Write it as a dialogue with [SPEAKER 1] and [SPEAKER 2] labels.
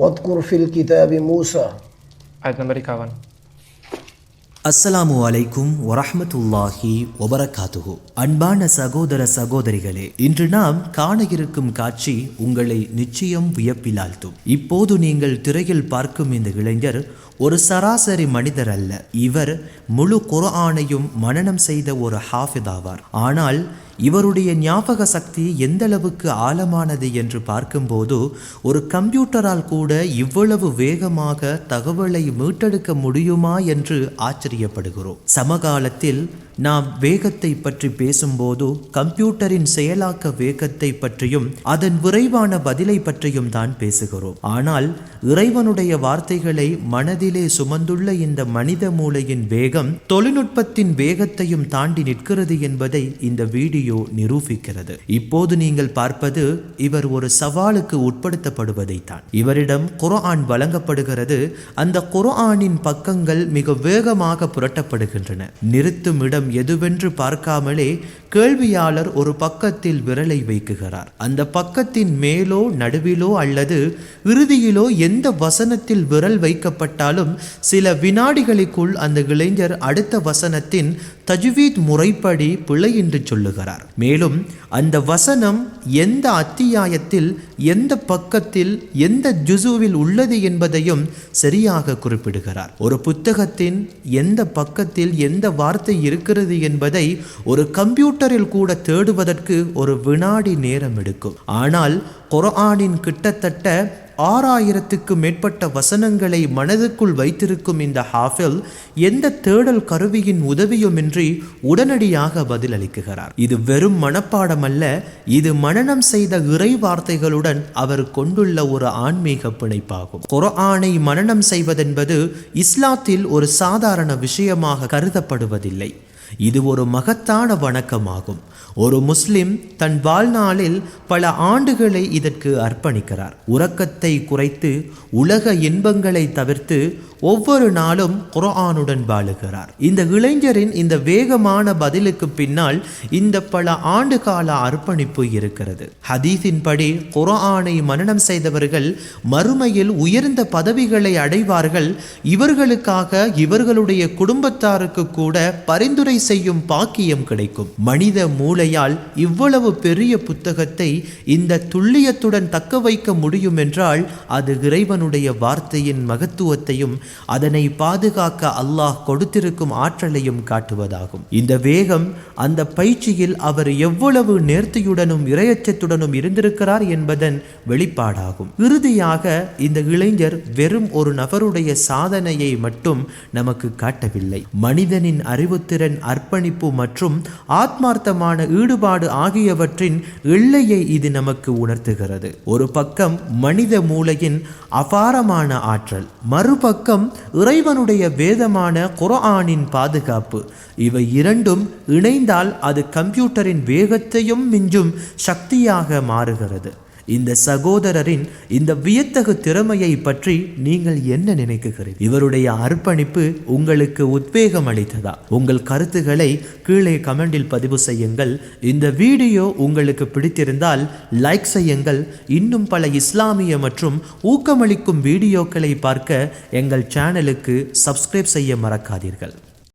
[SPEAKER 1] வத்குர் fill கிதாபி மூசா
[SPEAKER 2] ஆயத் number இக்காவன்
[SPEAKER 3] அஸ்ஸலாமு அலைக்கும் வரஹமத்துல்லாஹி ஒபரகாத்துஹு அன்பான சகோதர சகோதரிகளே இன்று நாம் காண இருக்கும் காட்சி உங்களை நிச்சயம் வியப்பிலாழ்த்தும். இப்போது நீங்கள் திரையில் பார்க்கும் இந்த இளைஞர் ஒரு சராசரி மனிதர் அல்ல. இவர் முழு குரானையும் மனனம் செய்த ஒரு ஹாஃபிதாவார் ஆனால் இவருடைய ஞாபக சக்தி எந்த அளவுக்கு ஆழமானது என்று பார்க்கும்போது ஒரு கம்ப்யூட்டரால் கூட இவ்வளவு வேகமாக தகவலை மீட்டெடுக்க முடியுமா என்று ஆச்சரியப்படுகிறோம். சமகாலத்தில் நாம் வேகத்தை பற்றி பேசும்போது கம்ப்யூட்டரின் செயலாக்க வேகத்தை பற்றியும் அதன் விரைவான பதிலை பற்றியும் தான் பேசுகிறோம். ஆனால் இறைவனுடைய வார்த்தைகளை மனதில் மனதிலே சுமந்துள்ள இந்த மனித மூளையின் வேகம் தொழில்நுட்பத்தின் வேகத்தையும் தாண்டி நிற்கிறது என்பதை இந்த வீடியோ நிரூபிக்கிறது. இப்போது நீங்கள் பார்ப்பது இவர் ஒரு சவாலுக்கு உட்படுத்தப்படுவதைத்தான். இவரிடம் குரான் வழங்கப்படுகிறது. அந்த குரானின் பக்கங்கள் மிக வேகமாக புரட்டப்படுகின்றன. நிறுத்தும் இடம் எதுவென்று பார்க்காமலே கேள்வியாளர் ஒரு பக்கத்தில் விரலை வைக்குகிறார். அந்த பக்கத்தின் மேலோ நடுவிலோ அல்லது இறுதியிலோ எந்த வசனத்தில் விரல் வைக்கப்பட்டாலும் சில வினாடிகளுக்குள் அந்த இளைஞர் அடுத்த வசனத்தின் தஜ்வீத் முறைப்படி பிழை என்று சொல்லுகிறார். மேலும் அந்த வசனம் எந்த அத்தியாயத்தில் எந்த பக்கத்தில் எந்த ஜுசுவில் உள்ளது என்பதையும் சரியாக குறிப்பிடுகிறார். ஒரு புத்தகத்தின் எந்த பக்கத்தில் எந்த வார்த்தை இருக்கிறது என்பதை ஒரு கம்ப்யூட்டரில் கூட தேடுவதற்கு ஒரு வினாடி நேரம் எடுக்கும். ஆனால் குரானின் கிட்டத்தட்ட ஆறாயிரத்துக்கு மேற்பட்ட வசனங்களை மனதுக்குள் வைத்திருக்கும் இந்த ஹாஃபில் எந்த தேடல் கருவியின் உதவியுமின்றி உடனடியாக பதிலளிக்குகிறார் இது வெறும் மனப்பாடம் அல்ல இது மனநம் செய்த இறை வார்த்தைகளுடன் அவர் கொண்டுள்ள ஒரு ஆன்மீக பிணைப்பாகும். குரானை மனநம் செய்வதென்பது இஸ்லாத்தில் ஒரு சாதாரண விஷயமாக கருதப்படுவதில்லை. இது ஒரு மகத்தான வணக்கமாகும். ஒரு முஸ்லிம் தன் வாழ்நாளில் பல ஆண்டுகளை இதற்கு அர்ப்பணிக்கிறார். உறக்கத்தை குறைத்து உலக இன்பங்களை தவிர்த்து ஒவ்வொரு நாளும் குரானுடன் வாழுகிறார். இந்த இளைஞரின் இந்த வேகமான பதிலுக்கு பின்னால் இந்த பல ஆண்டு கால அர்ப்பணிப்பு இருக்கிறது. ஹதீஸின்படி குரானை மனனம் செய்தவர்கள் மறுமையில் உயர்ந்த பதவிகளை அடைவார்கள். இவர்களுக்காக இவர்களுடைய குடும்பத்தாருக்கு கூட பரிந்துரை செய்யும் பாக்கியம் கிடைக்கும். மனித மூளையால் இவ்வளவு பெரிய புத்தகத்தை இந்த துல்லியத்துடன் தக்க வைக்க முடியும் என்றால் அது இறைவனுடைய வார்த்தையின் மகத்துவத்தையும் அதனை பாதுகாக்க அல்லாஹ் கொடுத்திருக்கும் ஆற்றலையும் காட்டுவதாகும். இந்த வேகம் அந்த பயிற்சியில் அவர் எவ்வளவு நேர்த்தியுடனும் இரையச்சத்துடனும் இருந்திருக்கிறார் என்பதன் வெளிப்பாடாகும். இறுதியாக இந்த இளைஞர் வெறும் ஒரு நபருடைய சாதனையை மட்டும் நமக்கு காட்டவில்லை. மனிதனின் அறிவுத்திறன் அர்ப்பணிப்பு மற்றும் ஆத்மார்த்தமான ஈடுபாடு ஆகியவற்றின் எல்லையை இது நமக்கு உணர்த்துகிறது. ஒரு பக்கம் மனித மூளையின் அபாரமான ஆற்றல் மறுபக்கம் இறைவனுடைய வேதமான குரானின் பாதுகாப்பு. இவை இரண்டும் இணைந்தால் அது கம்ப்யூட்டரின் வேகத்தையும் மிஞ்சும் சக்தியாக மாறுகிறது. இந்த சகோதரரின் இந்த வியத்தகு திறமையை பற்றி நீங்கள் என்ன நினைக்குகிறீர்கள்? இவருடைய அர்ப்பணிப்பு உங்களுக்கு உத்வேகம் அளித்ததா? உங்கள் கருத்துக்களை கீழே கமெண்டில் பதிவு செய்யுங்கள். இந்த வீடியோ உங்களுக்கு பிடித்திருந்தால் லைக் செய்யுங்கள். இன்னும் பல இஸ்லாமிய மற்றும் ஊக்கமளிக்கும் வீடியோக்களை பார்க்க எங்கள் சேனலுக்கு சப்ஸ்கிரைப் செய்ய மறக்காதீர்கள்.